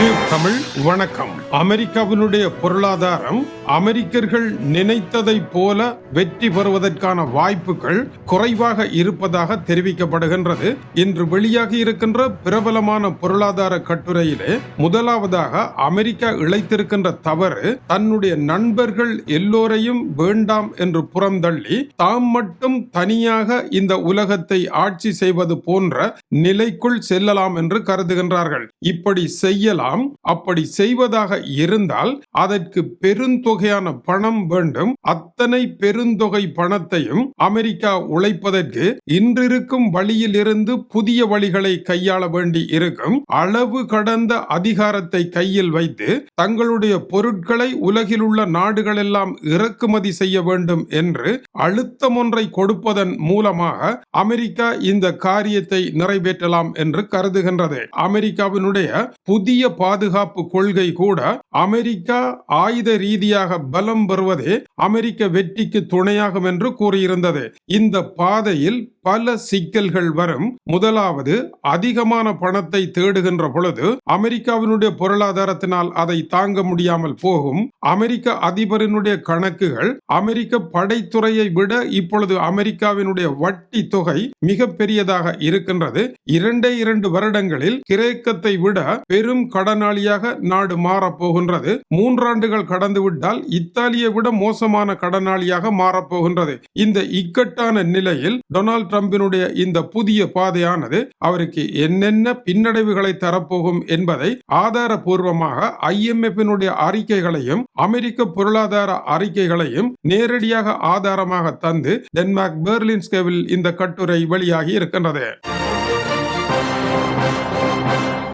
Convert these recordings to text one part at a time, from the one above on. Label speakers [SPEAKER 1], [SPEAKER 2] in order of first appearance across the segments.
[SPEAKER 1] இது தமிழ் வணக்கம். அமெரிக்காவினுடைய பொருளாதாரம் அமெரிக்கர்கள் நினைத்ததைப் போல வெற்றி பெறுவதற்கான வாய்ப்புகள் குறைவாக இருப்பதாக தெரிவிக்கப்படுகின்றது. இன்று வெளியாகி இருக்கின்ற பிரபலமான பொருளாதார கட்டுரையிலே முதலாவதாக அமெரிக்கா இழைத்திருக்கின்ற தவறு தன்னுடைய நண்பர்கள் எல்லோரையும் வேண்டாம் என்று புறந்தள்ளி தாம் மட்டும் தனியாக இந்த உலகத்தை ஆட்சி செய்வது போன்ற நிலைக்குள் செல்லலாம் என்று கருதுகின்றார்கள். இப்படி செய்யலாம் அப்படி செய்வதாக இருந்தால் அதற்கு பெருந்தொகையான பணம் வேண்டும். அத்தனை பெருந்தொகை பணத்தையும் அமெரிக்கா உழைப்பதற்கு இன்றிருக்கும் வழியில் இருந்து புதிய வழிகளை கையாள வேண்டி இருக்கும். அளவு கடந்த அதிகாரத்தை கையில் வைத்து தங்களுடைய பொருட்களை உலகில் உள்ள நாடுகள் எல்லாம் இறக்குமதி செய்ய வேண்டும் என்று அழுத்தம் ஒன்றை கொடுப்பதன் மூலமாக அமெரிக்கா இந்த காரியத்தை நிறைவேற்றலாம் என்று கருதுகின்றது. அமெரிக்காவினுடைய புதிய பாதுகாப்பு கொள்கை கூட அமெரிக்கா ஆயுத ரீதியாக பலம் பெறுவதே அமெரிக்க வெற்றிக்கு துணையாகும் என்று கூறியிருந்தது. இந்த பாதையில் பல சிக்கல்கள் வரும். முதலாவது அதிகமான பணத்தை தேடுகின்ற பொழுது அமெரிக்காவினுடைய பொருளாதாரத்தினால் அதை தாங்க முடியாமல் போகும். அமெரிக்க அதிபரினுடைய கணக்குகள் அமெரிக்க படைத்துறையை விட இப்பொழுது அமெரிக்காவினுடைய வட்டி தொகை மிக பெரியதாக இருக்கின்றது. இரண்டே இரண்டு வருடங்களில் கிரேக்கத்தை விட பெரும் கடனாளியாக நாடு மாறப்போகின்றது. மூன்றாண்டுகள் கடந்துவிட்டால் இத்தாலியை விட மோசமான கடனாளியாக மாறப்போகின்றது. இந்த இக்கட்டான நிலையில் டொனால்ட் டிரம்பினுடைய இந்த புதிய பாதையானது அவருக்கு என்னென்ன பின்னடைவுகளை தரப்போகும் என்பதை ஆதாரபூர்வமாக ஐஎம்எஃபினுடைய அறிக்கைகளையும் அமெரிக்க பொருளாதார அறிக்கைகளையும் நேரடியாக ஆதாரமாக தந்து டென்மார்க் பெர்லின்ஸ்கேவில் இந்த கட்டுரை வெளியாகி இருக்கின்றது.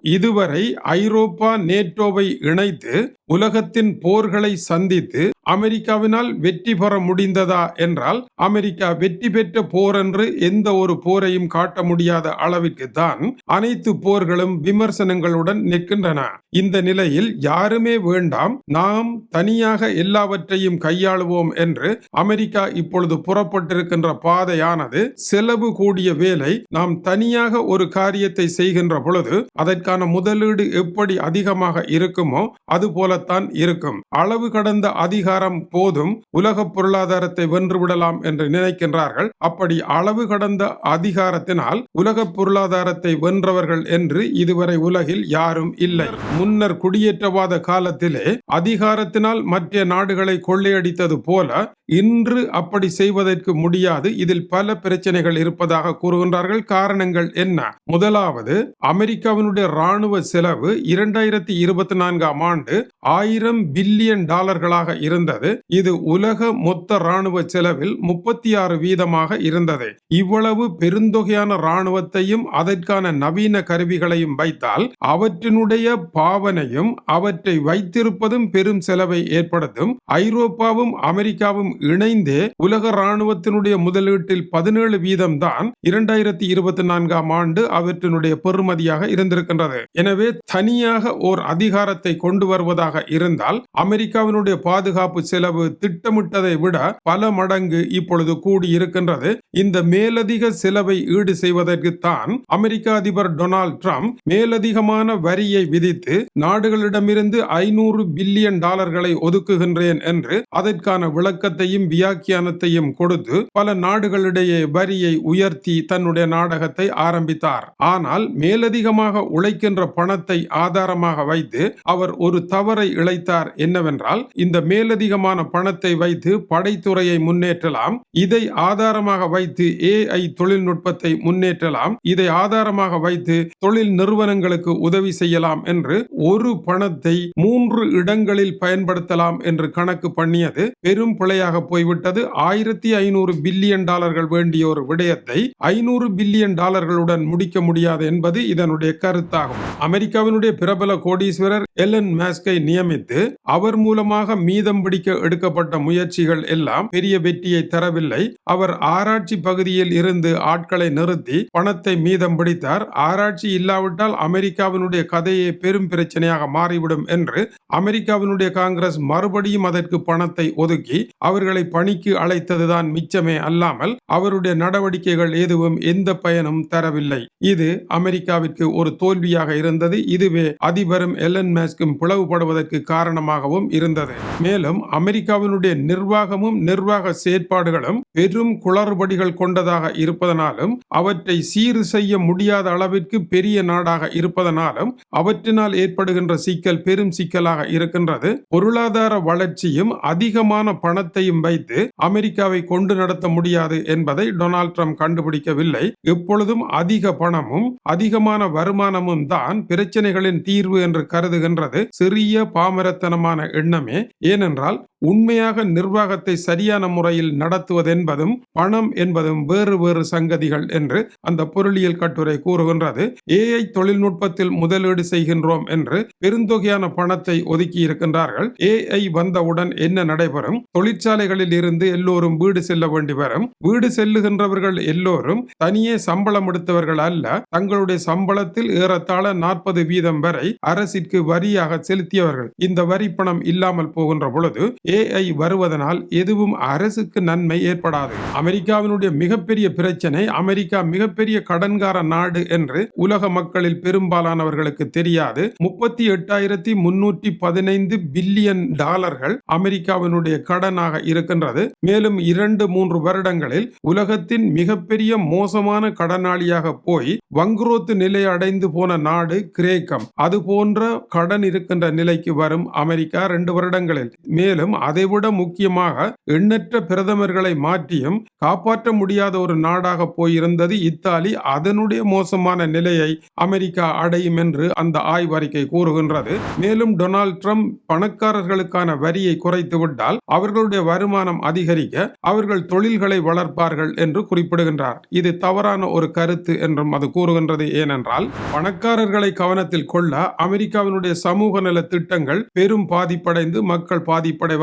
[SPEAKER 1] இதுவரை ஐரோப்பா நேட்டோவை இணைத்து உலகத்தின் போர்களை சந்தித்து அமெரிக்காவினால் வெற்றி பெற முடிந்ததா என்றால் அமெரிக்கா வெற்றி பெற்ற போர் என்று எந்த ஒரு போரையும் காட்ட முடியாத அளவிற்கு தான் அனைத்து போர்களும் விமர்சனங்களுடன் நிற்கின்றன. இந்த நிலையில் யாருமே வேண்டாம் நாம் தனியாக எல்லாவற்றையும் கையாளுவோம் என்று அமெரிக்கா இப்பொழுது புறப்பட்டிருக்கின்ற பாதையானது செலவு கூடிய வேலை நாம் தனியாக ஒரு காரியத்தை செய்கின்ற பொழுது அதற்கான அதற்கான முதலீடு எப்படி அதிகமாக இருக்குமோ அது போலத்தான் இருக்கும். அளவு கடந்த அதிகாரம் போதும் உலக பொருளாதாரத்தை வென்றுவிடலாம் என்று நினைக்கின்றார்கள். அப்படி அளவு கடந்த அதிகாரத்தினால் உலக பொருளாதாரத்தை வென்றவர்கள் என்று இதுவரை உலகில் யாரும் இல்லை. முன்னர் குடியேற்றவாத காலத்திலே அதிகாரத்தினால் மற்ற நாடுகளை கொள்ளையடித்தது போல இன்று அப்படி செய்வதற்கு முடியாது. இதில் பல பிரச்சனைகள் இருப்பதாக கூறுகின்றார்கள். காரணங்கள் என்ன? முதலாவது அமெரிக்காவினுடைய ராணுவ செலவு இரண்டாயிரத்தி இருபத்தி நான்காம் ஆண்டு ஆயிரம் பில்லியன் டாலர்களாக இருந்தது. இது உலக மொத்த ராணுவ செலவில் முப்பத்தி ஆறு வீதமாக இருந்தது. இவ்வளவு பெருந்தொகையான ராணுவத்தையும் அதற்கான நவீன கருவிகளையும் வைத்தால் அவற்றினுடைய பாவனையும் அவற்றை வைத்திருப்பதும் பெரும் செலவை ஏற்படுத்தும். ஐரோப்பாவும் அமெரிக்காவும் இணைந்தே உலக ராணுவத்தினுடைய முதலீட்டில் பதினேழு வீதம் தான் இரண்டாயிரத்தி இருபத்தி நான்காம் ஆண்டு அவற்றினுடைய பெறுமதியாக இருந்திருக்கின்றது. எனவே தனியாக ஓர் அதிகாரத்தை கொண்டு வருவதாக ஆக இருந்தால் அமெரிக்காவினுடைய பாதுகாப்பு செலவு திட்டமிட்டதை விட பல மடங்கு இப்பொழுது கூடியிருக்கின்றது. இந்த மேலதிக செலவை ஈடு செய்வதற்கு தான் அமெரிக்க அதிபர் டொனால்ட் ட்ரம்ப் மேலதிகமான வரியை விதித்து நாடுகளிடமிருந்து ஐநூறு பில்லியன் டாலர்களை ஒதுக்குகின்றேன் என்று அதற்கான விளக்கத்தையும் வியாக்கியானத்தையும் கொடுத்து பல நாடுகளிடையே வரியை உயர்த்தி தன்னுடைய நாடகத்தை ஆரம்பித்தார். ஆனால் மேலதிகமாக உழைக்கின்ற பணத்தை ஆதாரமாக வைத்து அவர் ஒரு தவறை இழைத்தார். என்னவென்றால் இந்த மேலதிகமான பணத்தை வைத்து படைத்துறையை முன்னேற்றலாம். இதை ஆதாரமாக வைத்து ஏஐ தொழில்நுட்பத்தை முன்னேற்றலாம். இதை ஆதாரமாக வைத்து தொழில் நிறுவனங்களுக்கு உதவி செய்யலாம் என்று ஒரு பணத்தை மூன்று இடங்களில் பயன்படுத்தலாம் என்று கணக்கு பண்ணியது பெரும் பிழையாக போய்விட்டது. ஆயிரத்தி ஐநூறு பில்லியன் டாலர்கள் வேண்டிய ஒரு விடயத்தை ஐநூறு பில்லியன் டாலர்களுடன் முடிக்க முடியாது என்பது இதனுடைய கருத்தாகும். அமெரிக்காவினுடைய பிரபல கோடீஸ்வரர் எலன் மேஸ்கை நியமித்து அவர் மூலமாக மீதம் பிடிக்க எடுக்கப்பட்ட முயற்சிகள் எல்லாம் பெரிய வெற்றியை தரவில்லை. அவர் ஆராய்ச்சி பகுதியில் இருந்து ஆட்களை நிறுத்தி பணத்தை மீதம் பிடித்தார். ஆராய்ச்சி இல்லாவிட்டால் அமெரிக்காவினுடைய கதையே பெரும் பிரச்சனையாக மாறிவிடும் என்று அமெரிக்காவினுடைய காங்கிரஸ் மறுபடியும் அதற்கு பணத்தை ஒதுக்கி அவர்களை பணிக்கு அழைத்ததுதான் மிச்சமே அல்லாமல் அவருடைய நடவடிக்கைகள் எதுவும் எந்த பயனும் தரவில்லை. இது அமெரிக்காவிற்கு ஒரு தோல்வியாக இருந்தது. இதுவே அதிபரும் எலன் மேஸ்கும் பிளவுபடுவது பிளவுபடுவதற்கு காரணமாகவும் இருந்தது. மேலும் அமெரிக்காவினுடைய நிர்வாகமும் நிர்வாக செயற்பாடுகளும் பெரும் குளறுபடிகள் கொண்டதாக இருப்பதனாலும் அவற்றை சீர் செய்ய முடியாத அளவிற்கு பெரிய நாடாக இருப்பதனாலும் அவற்றினால் ஏற்படுகின்ற சிக்கல் பெரும் சிக்கலாக இருக்கின்றது. பொருளாதார வளர்ச்சியும் அதிகமான பணத்தையும் வைத்து அமெரிக்காவை கொண்டு நடத்த முடியாது என்பதை டொனால்ட் ட்ரம்ப் கண்டுபிடிக்கவில்லை. எப்பொழுதும் அதிக பணமும் அதிகமான வருமானமும் தான் பிரச்சனைகளின் தீர்வு என்று கருதுகின்றது. சிறிய பாமரத்தனமான எண்ணமே ஏனென்றால் உண்மையாக நிர்வாகத்தை சரியான முறையில் நடத்துவதென்பதும் பணம் என்பதும் வேறு வேறு சங்கதிகள் என்று அந்த பொருளியல் கட்டுரை கூறுகின்றது. ஏஐ தொழில்நுட்பத்தில் முதலீடு செய்கின்றோம் என்று பெருந்தொகையான பணத்தை ஒதுக்கி இருக்கின்றார்கள். ஏஐ வந்தவுடன் என்ன நடைபெறும்? தொழிற்சாலைகளில் இருந்து எல்லோரும் வீடு செல்ல வேண்டி வரும். வீடு செல்லுகின்றவர்கள் எல்லோரும் தனியே சம்பளம் எடுத்தவர்கள் அல்ல தங்களுடைய சம்பளத்தில் ஏறத்தாழ நாற்பது வீதம் வரை அரசிற்கு வரியாக செலுத்தியவர்கள். இந்த வரி பணம் இல்லாமல் போகின்ற பொழுது ஏஐ வருவதனால் எதுவும் அரசுக்கு நன்மை ஏற்படாது. அமெரிக்காவினுடைய மிகப்பெரிய பிரச்சனை அமெரிக்கா மிகப்பெரிய கடன்கார நாடு என்று உலக மக்களில் பெரும்பாலானவர்களுக்கு தெரியாது. முப்பத்தி எட்டாயிரத்தி முன்னூற்றி பதினைந்து பில்லியன் டாலர்கள் அமெரிக்காவினுடைய கடனாக இருக்கின்றது. மேலும் இரண்டு மூன்று வருடங்களில் உலகத்தின் மிகப்பெரிய மோசமான கடனாளியாக போய் வங்குரோத்து நிலை அடைந்து போன நாடு கிரேக்கம். அது போன்ற கடன் இருக்கின்ற நிலைக்கு வரும் அமெரிக்கா ரெண்டு வருடங்களில். மேலும் அதைவிட முக்கியமாக எண்ணற்ற பிரதமர்களை மாற்றியும் காப்பாற்ற முடியாத ஒரு நாடாக போயிருந்தது இத்தாலி. அதனுடைய மோசமான நிலையை அமெரிக்கா அடையும் என்று அந்த ஆய்வறிக்கை கூறுகின்றது. மேலும் டொனால்ட் ட்ரம்ப் பணக்காரர்களுக்கான வரியை குறைத்து விட்டால் அவர்களுடைய வருமானம் அதிகரிக்க அவர்கள் தொழில்களை வளர்ப்பார்கள் என்று குறிப்பிடுகின்றார். இது தவறான ஒரு கருத்து என்றும் அது கூறுகின்றது. ஏனென்றால் பணக்காரர்களை கவனத்தில் கொள்ள அமெரிக்காவினுடைய சமூக நல திட்டங்கள் பெரும் பாதிப்படைந்து மக்கள்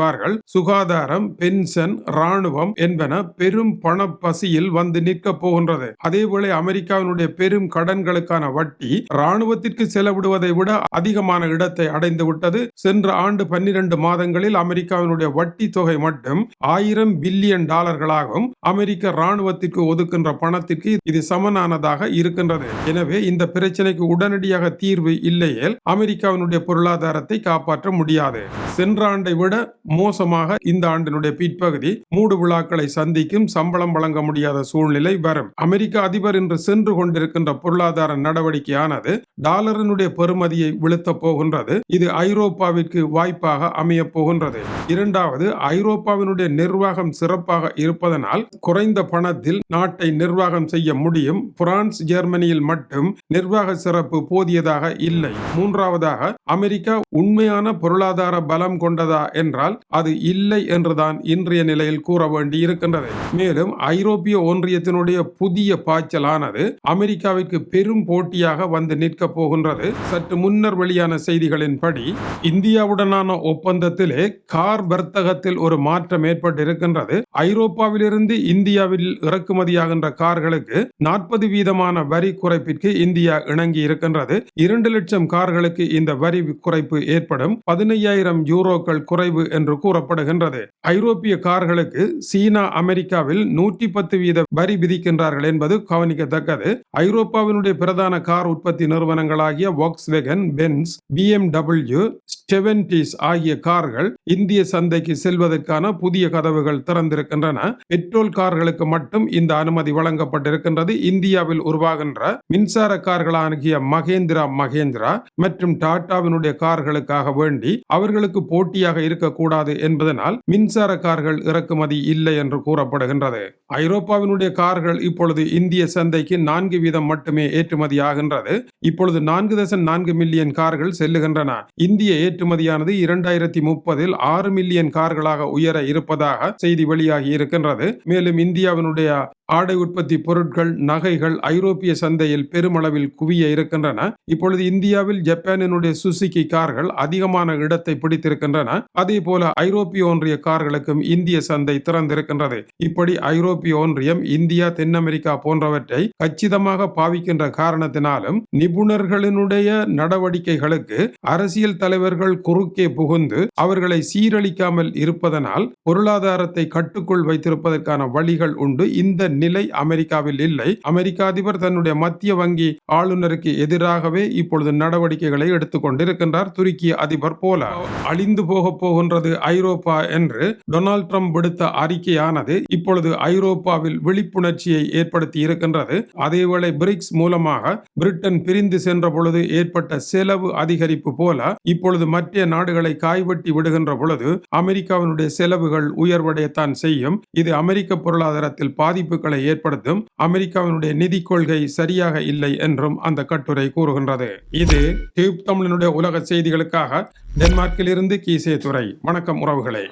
[SPEAKER 1] பாதிப்படைவார்கள் சுகாதாரம் பென்ஷன் ராணுவம் என்பன பெரும் பண பசியில் வந்து நிற்க போகின்றது. அதேபோல அமெரிக்காவினுடைய பெரும் கடன்களுக்கான வட்டி ராணுவத்திற்கு செலவிடுவதை விட அதிகமான இடத்தை அடைந்து விட்டது. சென்ற ஆண்டு பன்னிரண்டு மாதங்களில் அமெரிக்காவினுடைய வட்டி தொகை மட்டும் ஆயிரம் பில்லியன் டாலர்களாகும் அமெரிக்க ராணுவத்திற்கு ஒதுக்கின்ற பணத்திற்கு இது சமனானதாக இருக்கின்றது. எனவே இந்த பிரச்சனைக்கு உடனடியாக தீர்வு இல்லையேல் அமெரிக்காவினுடைய பொருளாதாரத்தை காப்பாற்ற முடியாது. சென்ற ஆண்டை விட மோசமாக இந்த ஆண்டினுடைய பிற்பகுதி மூடு விழாக்களை சந்திக்கும் சம்பளம் வழங்க முடியாத சூழ்நிலை வரும். அமெரிக்க அதிபர் இன்று சென்று கொண்டிருக்கின்ற பொருளாதார நடவடிக்கையானது டாலரினுடைய பெறுமதியை விழுத்த போகின்றது. இது ஐரோப்பாவிற்கு வாய்ப்பாக அமைய போகின்றது. இரண்டாவது ஐரோப்பாவினுடைய நிர்வாகம் சிறப்பாக இருப்பதனால் குறைந்த பணத்தில் நாட்டை நிர்வாகம் செய்ய முடியும். பிரான்ஸ் ஜெர்மனியில் மட்டும் நிர்வாக சிறப்பு போதியதாக இல்லை. மூன்றாவதாக அமெரிக்கா உண்மையான பொருளாதார பலம் கொண்டதா என்றால் அது இல்லை என்றுதான் இன்றைய நிலையில் கூற வேண்டி இருக்கின்றது மேலும் ஐரோப்பிய ஒன்றியத்தினுடைய புதிய பாய்ச்சலானது அமெரிக்காவிற்கு பெரும் போட்டியாக வந்து நிற்க போகின்றது. சற்று முன்னர் வெளியான செய்திகளின்படி இந்தியாவுடனான ஒப்பந்தத்திலே கார் வர்த்தகத்தில் ஒரு மாற்றம் ஏற்பட்டிருக்கின்றது. ஐரோப்பாவிலிருந்து இந்தியாவில் இறக்குமதியாகின்ற கார்களுக்கு நாற்பது வீதமான வரி குறைப்பிற்கு இந்தியா இணங்கி இருக்கின்றது இரண்டு லட்சம் கார்களுக்கு இந்த வரி குறைப்பு ஏற்படும். பதினையாயிரம் யூரோக்கள் குறைவு என்று கூறப்படுகின்றது. ஐரோப்பிய கார்களுக்கு சீனா அமெரிக்காவில் நூற்றி பத்து வீத வரி விதிக்கின்றார்கள் என்பது கவனிக்கத்தக்கது. ஐரோப்பாவினுடைய பிரதான கார் உற்பத்தி நிறுவனங்களாகிய வாக்ஸ்வேகன் பென்ஸ் பிஎம்டபிள்யூ ஸ்டெவன்டிஸ் ஆகிய கார்கள் இந்திய சந்தைக்கு செல்வதற்கான புதிய கதவுகள் திறந்திருக்கின்றன. பெட்ரோல் கார்களுக்கு மட்டும் இந்த அனுமதி வழங்கப்பட்டிருக்கின்றது. இந்தியாவில் உருவாகின்ற மின்சார கார்களாகிய மகேந்திரா மகேந்திரா மற்றும் டாடாவினுடைய கார்களுக்காக வேண்டி அவர்களுக்கு போட்டியாக இருக்கக்கூடாது கூடாது என்பதனால் மின்சார கார்கள் இறக்குமதி இல்லை என்று கூறப்படுகின்றது. ஐரோப்பாவினுடைய கார்கள் இப்பொழுது இந்திய சந்தைக்கு நான்கு வீதம் மட்டுமே ஏற்றுமதி ஆகின்றது இப்பொழுது இப்பொழுது நான்கு தசம் நான்கு மில்லியன் கார்கள் செல்லுகின்றன. இந்திய ஏற்றுமதியானது இரண்டாயிரத்தி முப்பதில் ஆறு மில்லியன் கார்களாக உயர இருப்பதாக செய்தி வெளியாகி இருக்கின்றது. மேலும் இந்தியாவினுடைய ஆடை உற்பத்தி பொருட்கள் நகைகள் ஐரோப்பிய சந்தையில் பெருமளவில் குவிய இருக்கின்றன. இப்பொழுது இந்தியாவில் ஜப்பானினுடைய சுசுகி கார்கள் அதிகமான இடத்தை பிடித்திருக்கின்றன. அதே போல ஐரோப்பிய ஒன்றிய கார்களுக்கும் இந்திய சந்தை திறந்திருக்கின்றது. இப்படி ஐரோப்பிய ஒன்றியம் இந்தியா தென் அமெரிக்கா போன்றவற்றை கச்சிதமாக பாவிக்கின்ற காரணத்தினாலும் நிபுணர்களினுடைய நடவடிக்கைகளுக்கு அரசியல் தலைவர்கள் குறுக்கே புகுந்து அவர்களை சீரழிக்காமல் இருப்பதனால் பொருளாதாரத்தை கட்டுக்குள் வைத்திருப்பதற்கான வழிகள் உண்டு. இந்த நிலை அமெரிக்காவில் இல்லை. அமெரிக்க அதிபர் தன்னுடைய மத்திய வங்கி ஆளுநருக்கு எதிராகவே இப்பொழுது நடவடிக்கைகளை எடுத்துக்கொண்டிருக்கின்றார். துருக்கிய அதிபர் போல அழிந்து போக போகின்றது ஐரோப்பா என்று டொனால்ட் ட்ரம்ப் விடுத்த அறிக்கையானது இப்பொழுது ஐரோப்பாவில் விழிப்புணர்ச்சியை ஏற்படுத்தி இருக்கின்றது. அதேவேளை பிரிக்ஸ் மூலமாக பிரிட்டன் பிரிந்து சென்ற பொழுது ஏற்பட்ட செலவு அதிகரிப்பு போல இப்பொழுது மற்ற நாடுகளை காய்வெட்டி விடுகின்ற பொழுது அமெரிக்காவினுடைய செலவுகள் உயர்வடையத்தான் செய்யும். இது அமெரிக்க பொருளாதாரத்தில் பாதிப்புகளை ஏற்படுத்தும். அமெரிக்காவினுடைய நிதி கொள்கை சரியாக இல்லை என்றும் அந்த கட்டுரை கூறுகின்றது. இது டியூப் தமிழனுடைய உலக செய்திகளுக்காக டென்மார்க்கிலிருந்து கீசே துறை வணக்கம். வணக்கம் உறவுகளே.